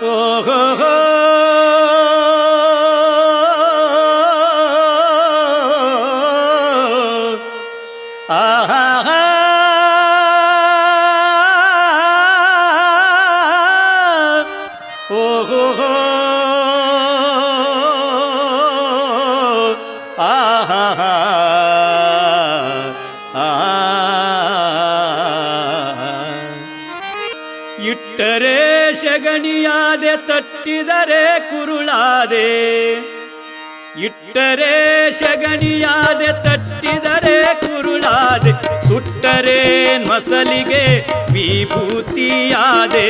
ಓಹೋ ಹೋ. ತಟ್ಟಿದರೆ ಕುರುಳಾದೆ ಇಟ್ಟರೆ ಶಗಣಿಯಾದೆ ತಟ್ಟಿದರೆ ಕುರುಳಾದೆ ಸುಟ್ಟರೆ ಮಸಲಿಗೆ ವಿಭೂತಿಯಾದೆ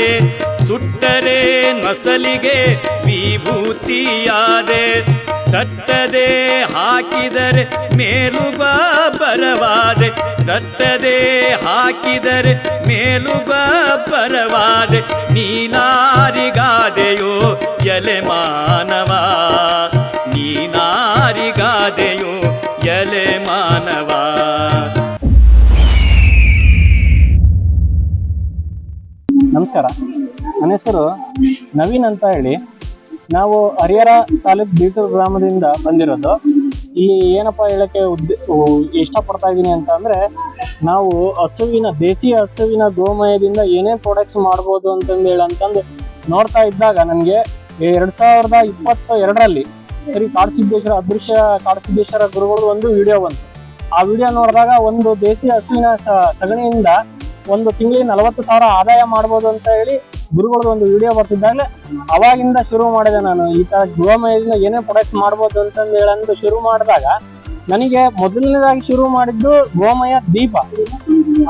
ಸುಟ್ಟರೆ ಮಸಲಿಗೆ ವಿಭೂತಿಯಾದೆ. ತಟ್ಟದೆ ಹಾಕಿದರೆ ಮೇಲು ಬರವಾದೆ. ತಟ್ಟದೆ ಹಾಕಿದರೆ ಮೇಲು ಬರವಾದೆ. ನೀನಾರಿಗಾದೆಯೋ ಎಲೆ ಮಾನವ. ನೀನಾರಿಗಾದೆಯೋ ಎಲೆ ಮಾನವ. ನಮಸ್ಕಾರ. ನನ್ನ ಹೆಸರು ನವೀನ್ ಅಂತ ಹೇಳಿ. ನಾವು ಹರಿಹರ ತಾಲೂಕ್ ಬೀಟೂರು ಗ್ರಾಮದಿಂದ ಬಂದಿರೋದು. ಇಲ್ಲಿ ಏನಪ್ಪ ಹೇಳಕ್ಕೆ ಉದ್ದ ಇಷ್ಟಪಡ್ತಾ ಇದ್ದೀನಿ ಅಂತ ಅಂದ್ರೆ ನಾವು ಹಸುವಿನ ದೇಸಿ ಹಸುವಿನ ಗೋಮಯದಿಂದ ಏನೇನ್ ಪ್ರಾಡಕ್ಟ್ಸ್ ಮಾಡ್ಬೋದು ಅಂತಂದು ಹೇಳಂತಂದು ನೋಡ್ತಾ ಇದ್ದಾಗ ನನಗೆ ಎರಡ್ ಸಾವಿರದ ಇಪ್ಪತ್ತ ಎರಡರಲ್ಲಿ ಸರಿ ಕಾಡಸಿದ್ದೇಶ್ವರ, ಅದೃಶ್ಯ ಕಾಡಸಿದ್ದೇಶ್ವರ ಗುರುಗಳು ಒಂದು ವಿಡಿಯೋ ಬಂತು. ಆ ವಿಡಿಯೋ ನೋಡಿದಾಗ ಒಂದು ದೇಸಿ ಹಸುವಿನ ಸಗಣಿಯಿಂದ ಒಂದು ತಿಂಗಳಿಗೆ ನಲವತ್ತು ಸಾವಿರ ಆದಾಯ ಮಾಡ್ಬೋದು ಅಂತ ಹೇಳಿ ಗುರುಗಳದ್ದು ಒಂದು ವಿಡಿಯೋ ಬರ್ತಿದ್ದಾಗಲೇ ಅವಾಗಿಂದ ಶುರು ಮಾಡಿದೆ ನಾನು. ಈ ತರ ಗೋಮಯದಿಂದ ಏನೇ ಪ್ರೊಡಕ್ಟ್ಸ್ ಮಾಡ್ಬೋದು ಅಂತಂದು ಹೇಳಂದು ಶುರು ಮಾಡಿದಾಗ ನನಗೆ ಮೊದಲನೇದಾಗಿ ಶುರು ಮಾಡಿದ್ದು ಗೋಮಯ ದೀಪ.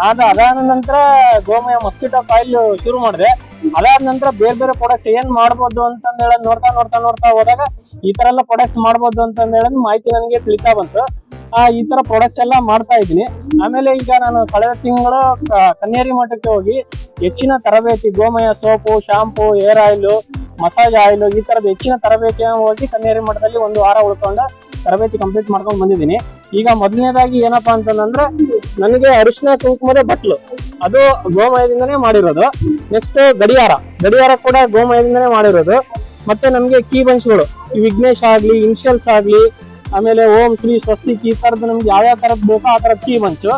ಆದ ಅದಾದ ನಂತರ ಗೋಮಯ ಮಸ್ಕಿಟೋ ಕಾಯಿಲ್ ಶುರು ಮಾಡಿದೆ. ಅದಾದ ನಂತರ ಬೇರೆ ಬೇರೆ ಪ್ರಾಡಕ್ಟ್ಸ್ ಏನ್ ಮಾಡ್ಬೋದು ಅಂತಂದು ಹೇಳೋದ್ ನೋಡ್ತಾ ನೋಡ್ತಾ ನೋಡ್ತಾ ಹೋದಾಗ ಈ ತರ ಎಲ್ಲ ಪ್ರಾಡಕ್ಟ್ಸ್ ಮಾಡ್ಬೋದು ಅಂತಂದು ಹೇಳೋದು ಮಾಹಿತಿ ನನಗೆ ತಿಳಿತಾ ಬಂತು. ಈ ತರ ಪ್ರಾಡಕ್ಟ್ಸ್ ಎಲ್ಲ ಮಾಡ್ತಾ ಇದ್ದೀನಿ. ಆಮೇಲೆ ಈಗ ನಾನು ಕಳೆದ ತಿಂಗಳು ಕ- ಕನ್ಯಾರಿ ಮಠಕ್ಕೆ ಹೋಗಿ ಹೆಚ್ಚಿನ ತರಬೇತಿ, ಗೋಮಯ, soap shampoo hair oil massage oil ಈ ತರದ ಹೆಚ್ಚಿನ ತರಬೇತಿಯನ್ನು ಹೋಗಿ ಕನ್ಯಾರಿ ಮಠದಲ್ಲಿ ಒಂದು ವಾರ ಉಳ್ಕೊಂಡು ತರಬೇತಿ ಕಂಪ್ಲೀಟ್ ಮಾಡ್ಕೊಂಡು ಬಂದಿದ್ದೀನಿ. ಈಗ ಮೊದಲನೇದಾಗಿ ಏನಪ್ಪಾ ಅಂತಂದ್ರೆ ನನಗೆ ಅರಿಶಿನ ಕುಂಕುಮದ ಬಟ್ಲು. ಅದು ಗೋಮಯದಿಂದನೇ ಮಾಡಿರೋದು. ನೆಕ್ಸ್ಟ್ ಗಡಿಯಾರ. ಗಡಿಯಾರ ಕೂಡ ಗೋಮಯದಿಂದನೇ ಮಾಡಿರೋದು. ಮತ್ತೆ ನಮಗೆ ಕೀ ಬಂಚ್ಗಳು ವಿಘ್ನೇಶ್ ಆಗ್ಲಿ, ಇನ್ಶಿಯಲ್ಸ್ ಆಗ್ಲಿ ಆಮೇಲೆ ಓಂ ಶ್ರೀ ಸ್ವಸ್ತಿಕ್ ಈ ತರದ್ದು ನಮ್ಗೆ ಯಾವ್ಯಾವ ತರದ್ ಬೇಕೋ ಆ ತರದ್ ಕೀ ಮಂಚು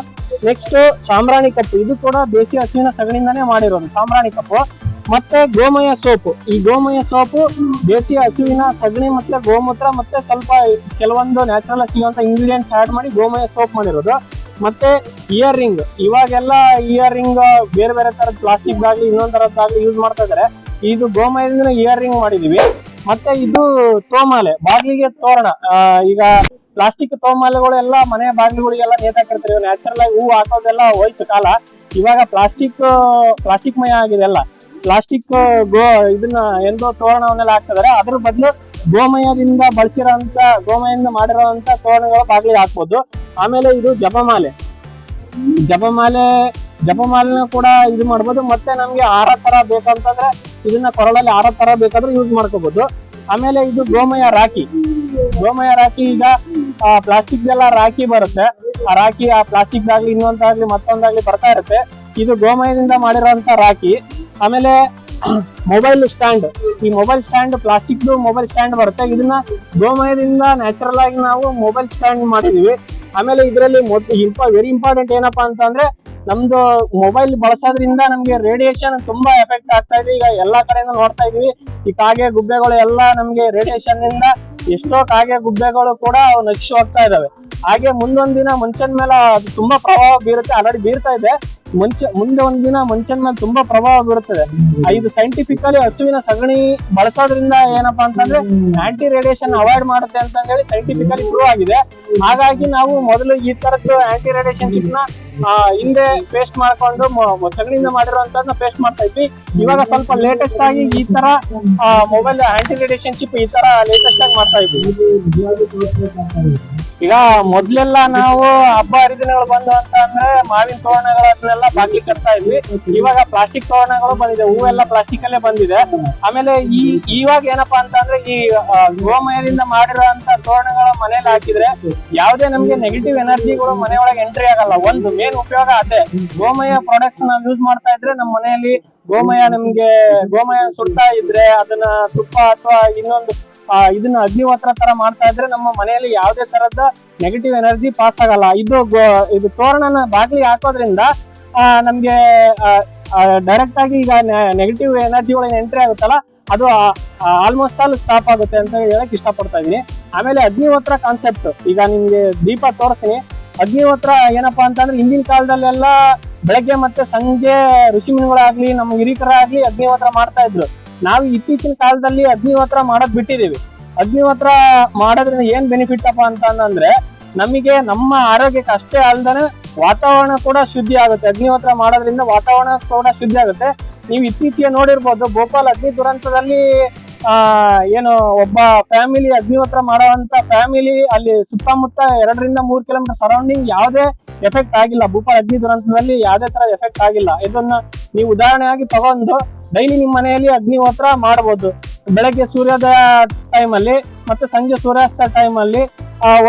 ನೆಕ್ಸ್ಟ್ ಸಾಂಬ್ರಾಣಿ ಕಪ್ಪು, ಇದು ಕೂಡ ದೇಸಿ ಹಸುವಿನ ಸಗಣಿಯಿಂದಾನೇ ಮಾಡಿರೋದು, ಸಾಂಬ್ರಾಣಿ ಕಪ್ಪು. ಮತ್ತೆ ಗೋಮಯ ಸೋಪು, ಈ ಗೋಮಯ ಸೋಪು ದೇಸಿ ಹಸುವಿನ ಸಗಣಿ ಮತ್ತೆ ಗೋಮೂತ್ರ ಮತ್ತೆ ಸ್ವಲ್ಪ ಕೆಲವೊಂದು ನ್ಯಾಚುರಲ್ ಸಿಗುವಂತ ಇಂಗ್ರೀಡಿಯೆಂಟ್ಸ್ ಆಡ್ ಮಾಡಿ ಗೋಮಯ ಸೋಪ್ ಮಾಡಿರೋದು. ಮತ್ತೆ ಇಯರ್ ರಿಂಗ್ ಇವಾಗೆಲ್ಲ ಇಯರ್ ರಿಂಗ್ ಬೇರೆ ಬೇರೆ ತರದ್ ಪ್ಲಾಸ್ಟಿಕ್ ಆಗ್ಲಿ ಇನ್ನೊಂದ್ ತರದ್ದಾಗ್ಲಿ ಯೂಸ್ ಮಾಡ್ತಾ ಇದಾರೆ. ಇದು ಗೋಮಯದಿಂದ ಇಯರ್ ರಿಂಗ್ ಮಾಡಿದೀವಿ. ಮತ್ತೆ ಇದು ತೋಮಾಲೆ, ಬಾಗಿಲಿಗೆ ತೋರಣ. ಈಗ ಪ್ಲಾಸ್ಟಿಕ್ ತೋಮಾಲೆಗಳು ಎಲ್ಲ ಮನೆ ಬಾಗಿಲುಗಳಿಗೆಲ್ಲ ನೇತಾಕಿರ್ತಾರೆ ನ್ಯಾಚುರಲ್ ಆಗಿ ಹೂವು ಹಾಕೋದೆಲ್ಲ ಹೋಯ್ತು ಕಾಲ. ಇವಾಗ ಪ್ಲಾಸ್ಟಿಕ್ ಪ್ಲಾಸ್ಟಿಕ್ ಮಯ ಆಗಿದೆ ಎಲ್ಲ. ಪ್ಲಾಸ್ಟಿಕ್, ಗೋ, ಇದನ್ನ ಎಂದೋ ತೋರಣವನ್ನೆಲ್ಲ ಹಾಕ್ತಿದಾರೆ. ಅದ್ರ ಬದಲು ಗೋಮಯದಿಂದ ಬಳಸಿರೋಂತ ಗೋಮಯದಿಂದ ಮಾಡಿರೋಂತ ತೋರಣಗಳು ಬಾಗಿಲಿಗೆ ಹಾಕ್ಬೋದು. ಆಮೇಲೆ ಇದು ಜಪಮಾಲೆ. ಜಪಮಾಲೆ, ಜಪಮಾಲೆನ ಕೂಡ ಇದು ಮಾಡ್ಬೋದು. ಮತ್ತೆ ನಮ್ಗೆ ಆರ ತರ ಬೇಕಂತಂದ್ರೆ ಇದನ್ನ ಕೊರಳಲ್ಲಿ ಆರೋ ತರ ಬೇಕಾದ್ರೆ ಯೂಸ್ ಮಾಡ್ಕೋಬಹುದು ಆಮೇಲೆ ಇದು ಗೋಮಯ ರಾಖಿ. ಗೋಮಯ ರಾಖಿ ಈಗ ಪ್ಲಾಸ್ಟಿಕ್ ಎಲ್ಲ ರಾಖಿ ಬರುತ್ತೆ. ಆ ರಾಖಿ, ಆ ಪ್ಲಾಸ್ಟಿಕ್ ಆಗ್ಲಿ ಇನ್ನೊಂದಾಗ್ಲಿ ಮತ್ತೊಂದಾಗ್ಲಿ ಬರ್ತಾ ಇರುತ್ತೆ. ಇದು ಗೋಮಯದಿಂದ ಮಾಡಿರೋಂತ ರಾಖಿ. ಆಮೇಲೆ ಮೊಬೈಲ್ ಸ್ಟ್ಯಾಂಡ್ ಈ mobile stand plastic mobile stand ಬರುತ್ತೆ. ಇದನ್ನ ಗೋಮಯದಿಂದ ನ್ಯಾಚುರಲ್ ಆಗಿ ನಾವು ಮೊಬೈಲ್ ಸ್ಟ್ಯಾಂಡ್ ಮಾಡಿದೀವಿ ಆಮೇಲೆ ಇದರಲ್ಲಿ ವೆರಿ ಇಂಪಾರ್ಟೆಂಟ್ ಏನಪ್ಪಾ ಅಂತಂದ್ರೆ ನಮ್ದು ಮೊಬೈಲ್ ಬಳಸೋದ್ರಿಂದ ನಮ್ಗೆ ರೇಡಿಯೇಷನ್ ತುಂಬಾ ಎಫೆಕ್ಟ್ ಆಗ್ತಾ ಇದೆ. ಈಗ ಎಲ್ಲಾ ಕಡೆಯಿಂದ ನೋಡ್ತಾ ಇದೀವಿ. ಈ ಕಾಗೆ ಗುಬ್ಬೆಗಳು ಎಲ್ಲ ನಮ್ಗೆ ರೇಡಿಯೇಷನ್ನಿಂದ ಎಷ್ಟೋ ಕಾಗೆ ಗುಬ್ಬೆಗಳು ಕೂಡ ನಶಿಸಿ ಹೋಗ್ತಾ ಇದಾವೆ. ಹಾಗೆ ಮುಂದೊಂದ್ ದಿನ ಮನುಷ್ಯನ ಮೇಲೆ ತುಂಬಾ ಪ್ರಭಾವ ಬೀರುತ್ತೆ. ಆಲ್ರೆಡಿ ಬೀರ್ತಾ ಇದೆ. ಮುಂಚೆ, ಮುಂದೆ ಒಂದ್ ದಿನ ಮನುಷ್ಯನ ಮೇಲೆ ತುಂಬಾ ಪ್ರಭಾವ ಬೀರುತ್ತದೆ. ಇದು ಸೈಂಟಿಫಿಕಲಿ ಹಸುವಿನ ಸಗಣಿ ಬಳಸೋದ್ರಿಂದ ಏನಪ್ಪಾ ಅಂತಂದ್ರೆ ಆಂಟಿ ರೇಡಿಯೇಷನ್ ಅವಾಯ್ಡ್ ಮಾಡುತ್ತೆ ಅಂತ ಹೇಳಿ ಸೈಂಟಿಫಿಕಲಿ ಪ್ರೂವ್ ಆಗಿದೆ. ಹಾಗಾಗಿ ನಾವು ಮೊದಲು ಈ ತರದ್ದು ಆಂಟಿ ರೇಡಿಯೇಷನ್ ಚಿಪ್ನ ಹಿಂದೆ ಪೇಸ್ಟ್ ಮಾಡ್ಕೊಂಡು ಸಗಣಿಯಿಂದ ಮಾಡಿರುವಂತದನ್ನ ಪೇಸ್ಟ್ ಮಾಡ್ತಾ ಇದ್ವಿ. ಇವಾಗ ಸ್ವಲ್ಪ ಲೇಟೆಸ್ಟ್ ಆಗಿ ಈ ತರ ಮೊಬೈಲ್ ಆಂಟಿ ರೇಡಿಯೇಷನ್ ಚಿಪ್ ಈ ತರ ಲೇಟೆಸ್ಟ್ ಆಗಿ ಮಾಡ್ತಾ ಇದ್ವಿ. ಈಗ ಮೊದ್ಲೆಲ್ಲ ನಾವು ಹಬ್ಬ ಹರಿದಿನಗಳು ಬಂದು ಅಂತ ಅಂದ್ರೆ ಮಾವಿನ ತೋರಣಗಳನ್ನೆಲ್ಲ ಬಾಗ್ಲಿ ಕಟ್ತಾ ಇದ್ವಿ. ಇವಾಗ ಪ್ಲಾಸ್ಟಿಕ್ ತೋರಣಗಳು ಬಂದಿದೆ ಹೂವೆಲ್ಲ ಪ್ಲಾಸ್ಟಿಕ್ ಅಲ್ಲೇ ಬಂದಿದೆ. ಆಮೇಲೆ ಈ ಇವಾಗ ಏನಪ್ಪಾ ಅಂತಂದ್ರೆ ಈ ಆ, ಗೋಮಯದಿಂದ ಮಾಡಿರುವಂತ ತೋರಣಗಳ ಮನೇಲಿ ಹಾಕಿದ್ರೆ ಯಾವುದೇ ನಮ್ಗೆ ನೆಗೆಟಿವ್ ಎನರ್ಜಿಗಳು ಮನೆಯೊಳಗೆ ಎಂಟ್ರಿ ಆಗಲ್ಲ. ಒಂದು ಉಪಯೋಗ ಅದೇ ಗೋಮಯ ಪ್ರಾಡಕ್ಟ್ಸ್ ನಾವು ಯೂಸ್ ಮಾಡ್ತಾ ಇದ್ರೆ ನಮ್ಮ ಮನೆಯಲ್ಲಿ ಗೋಮಯ ನಮ್ಗೆ, ಗೋಮಯ ಸುಡ್ತಾ ಇದ್ರೆ ಅದನ್ನ ತುಪ್ಪ ಅಥವಾ ಇನ್ನೊಂದು ಇದನ್ನ ಅಗ್ನಿಹೋತ್ರ ತರ ಮಾಡ್ತಾ ಇದ್ರೆ ನಮ್ಮ ಮನೆಯಲ್ಲಿ ಯಾವುದೇ ತರದ ನೆಗೆಟಿವ್ ಎನರ್ಜಿ ಪಾಸ್ ಆಗಲ್ಲ. ಇದು ಇದು ತೋರಣನ ಬಾಗ್ಲಿ ಹಾಕೋದ್ರಿಂದ ನಮ್ಗೆ ಡೈರೆಕ್ಟ್ ಆಗಿ ಈಗ ನೆಗೆಟಿವ್ ಎನರ್ಜಿ ಒಳಗೆ ಎಂಟ್ರಿ ಆಗುತ್ತಲ್ಲ, ಅದು ಆಲ್ಮೋಸ್ಟ್ ಆಲ್ ಸ್ಟಾಪ್ ಆಗುತ್ತೆ ಅಂತ ಹೇಳಕ್ ಇಷ್ಟಪಡ್ತಾ ಇದೀನಿ ಆಮೇಲೆ ಅಗ್ನಿಹೋತ್ರ ಕಾನ್ಸೆಪ್ಟ್ ಈಗ ನಿಮ್ಗೆ ದೀಪ ತೋರಿಸ್ತೀನಿ. ಅಗ್ನಿಹೋತ್ರ ಏನಪ್ಪಾ ಅಂತಂದ್ರೆ ಹಿಂದಿನ ಕಾಲದಲ್ಲೆಲ್ಲ ಬೆಳಗ್ಗೆ ಮತ್ತೆ ಸಂಜೆ ಋಷಿಮುನಿಗಳಾಗ್ಲಿ ನಮ್ಮ ಹಿರಿಕರಾಗ್ಲಿ ಅಗ್ನಿಹೋತ್ರ ಮಾಡ್ತಾ ಇದ್ರು. ನಾವು ಇತ್ತೀಚಿನ ಕಾಲದಲ್ಲಿ ಅಗ್ನಿಹೋತ್ರ ಮಾಡೋದ್ ಬಿಟ್ಟಿದೀವಿ. ಅಗ್ನಿಹೋತ್ರ ಮಾಡೋದ್ರಿಂದ ಏನ್ ಬೆನಿಫಿಟ್ ಅಪ್ಪ ಅಂತಂದ್ರೆ ನಮಗೆ ನಮ್ಮ ಆರೋಗ್ಯಕ್ಕೆ ಅಷ್ಟೇ ಅಲ್ದನೆ ವಾತಾವರಣ ಕೂಡ ಶುದ್ಧಿ ಆಗುತ್ತೆ. ಅಗ್ನಿಹೋತ್ರ ಮಾಡೋದ್ರಿಂದ ವಾತಾವರಣ ಕೂಡ ಶುದ್ಧಿ ಆಗುತ್ತೆ. ನೀವು ಇತ್ತೀಚೆಗೆ ನೋಡಿರ್ಬೋದು ಭೋಪಾಲ್ ಅಗ್ನಿ ದುರಂತದಲ್ಲಿ ಏನು ಒಬ್ಬ ಫ್ಯಾಮಿಲಿ ಅಗ್ನಿಹೋತ್ರ ಮಾಡುವಂತ ಫ್ಯಾಮಿಲಿ ಅಲ್ಲಿ ಸುತ್ತಮುತ್ತ ಎರಡರಿಂದ ಮೂರು ಕಿಲೋಮೀಟರ್ ಸರೌಂಡಿಂಗ್ ಯಾವುದೇ ಎಫೆಕ್ಟ್ ಆಗಿಲ್ಲ. ಭೂಪಾಲ್ ಅಗ್ನಿ ದುರಂತದಲ್ಲಿ ಯಾವುದೇ ತರ ಎಫೆಕ್ಟ್ ಆಗಿಲ್ಲ. ಇದನ್ನ ನೀವು ಉದಾಹರಣೆಯಾಗಿ ತಗೊಂಡು ಡೈಲಿ ನಿಮ್ಮ ಮನೆಯಲ್ಲಿ ಅಗ್ನಿಹೋತ್ರ ಮಾಡಬಹುದು ಬೆಳಗ್ಗೆ ಸೂರ್ಯೋದಯ ಟೈಮಲ್ಲಿ ಮತ್ತೆ ಸಂಜೆ ಸೂರ್ಯಾಸ್ತ ಟೈಮಲ್ಲಿ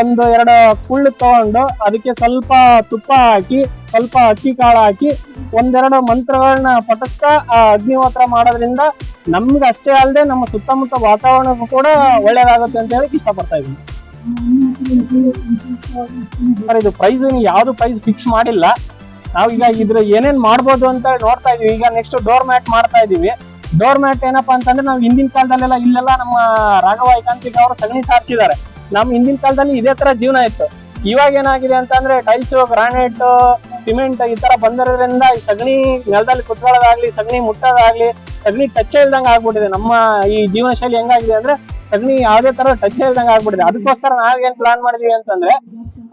ಒಂದು ಎರಡು ಕುಳ್ಳು ತಗೊಂಡು ಅದಕ್ಕೆ ಸ್ವಲ್ಪ ತುಪ್ಪ ಹಾಕಿ, ಸ್ವಲ್ಪ ಅಕ್ಕಿ ಕಾಳು ಹಾಕಿ, ಒಂದೆರಡು ಮಂತ್ರಗಳನ್ನ ಪಠಿಸ್ತಾ ಆ ಅಗ್ನಿಹೋತ್ರ ಮಾಡೋದ್ರಿಂದ ನಮ್ಗೆ ಅಷ್ಟೇ ಅಲ್ಲದೆ ನಮ್ಮ ಸುತ್ತಮುತ್ತ ವಾತಾವರಣಕ್ಕೂ ಕೂಡ ಒಳ್ಳೇದಾಗುತ್ತೆ ಅಂತ ಹೇಳಕ್ ಇಷ್ಟಪಡ್ತಾ ಇದ್ದೀನಿ. ಸರ್, ಇದು ಪ್ರೈಸ್ ಯಾವ್ದು ಪ್ರೈಸ್ ಫಿಕ್ಸ್ ಮಾಡಿಲ್ಲ. ನಾವು ಈಗ ಇದ್ರ ಏನೇನ್ ಮಾಡ್ಬೋದು ಅಂತ ನೋಡ್ತಾ ಇದೀವಿ ಈಗ ನೆಕ್ಸ್ಟ್ ಡೋರ್ ಮ್ಯಾಟ್ ಮಾಡ್ತಾ ಇದೀವಿ ಡೋರ್ ಮ್ಯಾಟ್ ಏನಪ್ಪಾ ಅಂತಂದ್ರೆ ನಾವು ಹಿಂದಿನ ಕಾಲದಲ್ಲೆಲ್ಲ ಇಲ್ಲೆಲ್ಲ ನಮ್ಮ ರಾಘವ ಐಕಾಂತಿಕ ಅವರು ಸಗಣಿ ಸಾರಿಸಿದ್ದಾರೆ. ನಮ್ ಹಿಂದಿನ ಕಾಲದಲ್ಲಿ ಇದೇ ತರ ಜೀವನ ಇತ್ತು. ಇವಾಗ ಏನಾಗಿದೆ ಅಂತಂದ್ರೆ ಟೈಲ್ಸ್ ಗ್ರಾನೈಟ್ ಸಿಮೆಂಟ್ ಈ ತರ ಬಂದಿರೋದ್ರಿಂದ ಈ ಸಗಣಿ ನೆಲದಲ್ಲಿ ಕುತ್ಕೊಳ್ಳೋದಾಗ್ಲಿ, ಸಗಣಿ ಮುಟ್ಟೋದಾಗ್ಲಿ, ಸಗಣಿ ಟಚ್ ಇಲ್ದಂಗ ಆಗ್ಬಿಟ್ಟಿದೆ. ನಮ್ಮ ಈ ಜೀವನ ಶೈಲಿ ಹೆಂಗಾಗಿದೆ ಅಂದ್ರೆ ಸಗಣಿ ಯಾವ್ದೇ ತರ ಟಚ್ ಇಲ್ದಂಗ ಆಗ್ಬಿಟ್ಟಿದೆ. ಅದಕ್ಕೋಸ್ಕರ ನಾವೇನ್ ಪ್ಲಾನ್ ಮಾಡಿದೀವಿ ಅಂತಂದ್ರೆ,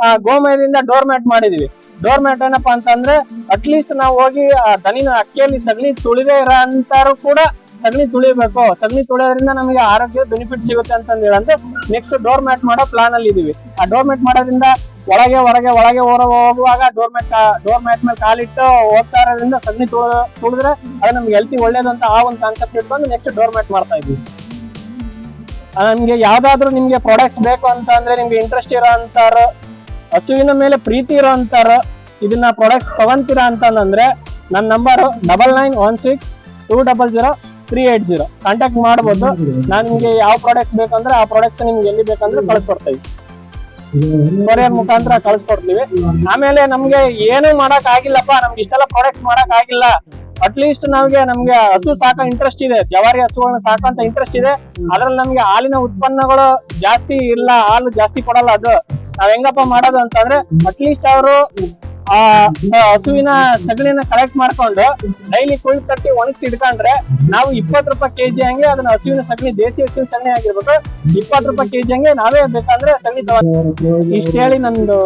ಆ, ಗೋಮಯದಿಂದ ಡೋರ್ ಮ್ಯಾಟ್ ಮಾಡಿದೀವಿ. ಡೋರ್ ಮ್ಯಾಟ್ ಏನಪ್ಪಾ ಅಂತಂದ್ರೆ ಅಟ್ಲೀಸ್ಟ್ ನಾವು ಹೋಗಿ ಆ ದನಿನ ಅಕ್ಕಿಯಲ್ಲಿ ಸಗಣಿ ತುಳಿದೇ ಇರೋ ಅಂತಾರು ಕೂಡ ಸಗಣಿ ತುಳಿಬೇಕು. ಸಗಣಿ ತುಳಿಯೋದ್ರಿಂದ ನಮಗೆ ಆರೋಗ್ಯ ಬೆನಿಫಿಟ್ ಸಿಗುತ್ತೆ ಅಂತ ಹೇಳಂದ್ರೆ ನೆಕ್ಸ್ಟ್ ಡೋರ್ ಮ್ಯಾಟ್ ಮಾಡೋ ಪ್ಲಾನ್ ಅಲ್ಲಿ ಇದೀವಿ. ಆ ಡೋರ್ ಮ್ಯಾಟ್ ಮಾಡೋದ್ರಿಂದ ಒಳಗೆ, ಹೊರಗೆ, ಒಳಗೆ ಹೊರ, ಹೋಗುವಾಗ ಡೋರ್ ಮ್ಯಾಟ್ ಡೋರ್ ಮ್ಯಾಟ್ ಮೇಲೆ ಕಾಲಿಟ್ಟು ಹೋಗ್ತಾ ಇರೋದ್ರಿಂದ ಸಗಣಿ ತುಳ, ತುಳಿದ್ರೆ ಅದು ನಮ್ಗೆ ಹೆಲ್ತಿ ಒಳ್ಳೇದು ಆ ಒಂದು ಕಾನ್ಸೆಪ್ಟ್ ಇಟ್ಕೊಂಡು ನೆಕ್ಸ್ಟ್ ಡೋರ್ ಮ್ಯಾಟ್ ಮಾಡ್ತಾ ಇದೀವಿ. ನಿಮ್ಗೆ ಯಾವ್ದಾದ್ರು ನಿಮ್ಗೆ ಪ್ರಾಡಕ್ಟ್ಸ್ ಬೇಕು ಅಂತ ಅಂದ್ರೆ ನಿಮ್ಗೆ ಇಂಟ್ರೆಸ್ಟ್ ಇರೋ ಅಂತಾರ ಹಸುವಿನ ಮೇಲೆ ಪ್ರೀತಿ ಇರೋ ಅಂತಾರ ಇದನ್ನ ಪ್ರಾಡಕ್ಟ್ಸ್ ತಗೊಂತೀರಾ ಅಂತಂದ್ರೆ ನನ್ನ number double nine one six two double zero three eight zero contact ಮಾಡ್ಬೋದು. ನಾನು ನಿಮಗೆ ಯಾವ ಪ್ರಾಡಕ್ಟ್ಸ್ ಬೇಕಂದ್ರೆ ಆ ಪ್ರಾಡಕ್ಟ್ಸ್ ನಿಮ್ಗೆ ಎಲ್ಲಿ ಬೇಕಂದ್ರೆ ಕಳಿಸ್ಕೊಡ್ತೀವಿ ಕೊರಿಯರ್ ಮುಖಾಂತರ ಕಳಿಸ್ಕೊಡ್ತೀವಿ. ಆಮೇಲೆ ನಮ್ಗೆ ಏನು ಮಾಡಕ್ ಆಗಿಲ್ಲಪ್ಪ. ನಮ್ಗೆ ಇಷ್ಟೆಲ್ಲ ಪ್ರಾಡಕ್ಟ್ಸ್ ಮಾಡಕ್ ಆಗಿಲ್ಲ. ಅಟ್ಲೀಸ್ಟ್ ನಮ್ಗೆ ನಮ್ಗೆ ಹಸು ಸಾಕ ಇಂಟ್ರೆಸ್ಟ್ ಇದೆ. ಜವಾರಿ ಹಸುಗಳನ್ನ ಸಾಕಂತ ಇಂಟ್ರೆಸ್ಟ್ ಇದೆ. ಅದ್ರಲ್ಲಿ ನಮ್ಗೆ ಹಾಲಿನ ಉತ್ಪನ್ನಗಳು ಜಾಸ್ತಿ ಇಲ್ಲ. ಹಾಲು ಜಾಸ್ತಿ ಕೊಡಲ್ಲ ಅದು. ನಾವ್ ಹೆಂಗಪ್ಪ ಮಾಡೋದು ಅಂತಂದ್ರೆ ಅಟ್ಲೀಸ್ಟ್ ಅವರು ಆ ಹಸುವಿನ ಸಗಣಿನ ಕಲೆಕ್ಟ್ ಮಾಡ್ಕೊಂಡು ಡೈಲಿ ಕುಳ್ಳಿ ತಟ್ಟಿ ಒಣಗಿಸಿ ಇಟ್ಕೊಂಡ್ರೆ ನಾವು ಇಪ್ಪತ್ತು ರೂಪಾಯಿ ಕೆಜಿ ಹಂಗೆ ಅದನ್ನ ಹಸುವಿನ ಸಗಣಿ ದೇಸಿ ಹಸುವಿನ ಸಗಣಿ ಆಗಿರ್ಬೇಕು. ಇಪ್ಪತ್ತು ರೂಪಾಯಿ ಕೆಜಿ ಹಂಗೆ ನಾವೇ ಬೇಕಂದ್ರೆ ಸಗಣಿ ಇಷ್ಟ ಹೇಳಿ ನಂದು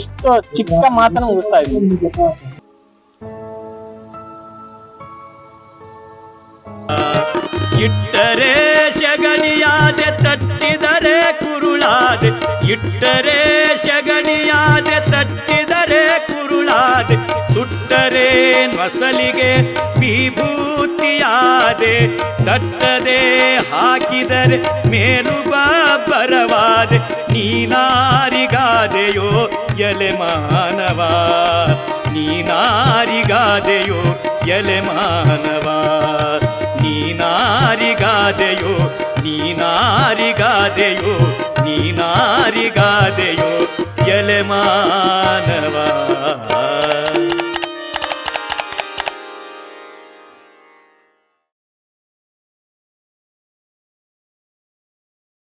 ಇಷ್ಟು ಚಿಕ್ಕ ಮಾತನ್ನ ಮುಗಿಸ್ತಾ ಇದ್ವಿ ಇಟ್ಟರೆ ಶಗಣಿಯಾದೆ ತಟ್ಟಿದರೆ ಕುರುಳಾದೆ. ಇಟ್ಟರೆ ಶಗಣಿಯಾದೆ ತಟ್ಟಿದರೆ ಸುಟ್ಟರೆ ನೊಸಲಿಗೆ ವಿಭೂತಿಯಾದೆ ತಟ್ಟದೆ ಹಾಕಿದರೆ ಮೇಲು ಬರವಾದೆ, ನೀನಾರಿಗಾದೆಯೋ ಎಲೆ ಮಾನವ, ನೀನಾರಿಗಾದೆಯೋ ಎಲೆ ಮಾನವ, ನೀನಾರಿಗಾದೆಯೋ ನೀನಾರಿಗಾದೆಯೋ ನೀನಾರಿಗಾದೆಯೋ ಎಲೆ ಮಾನವ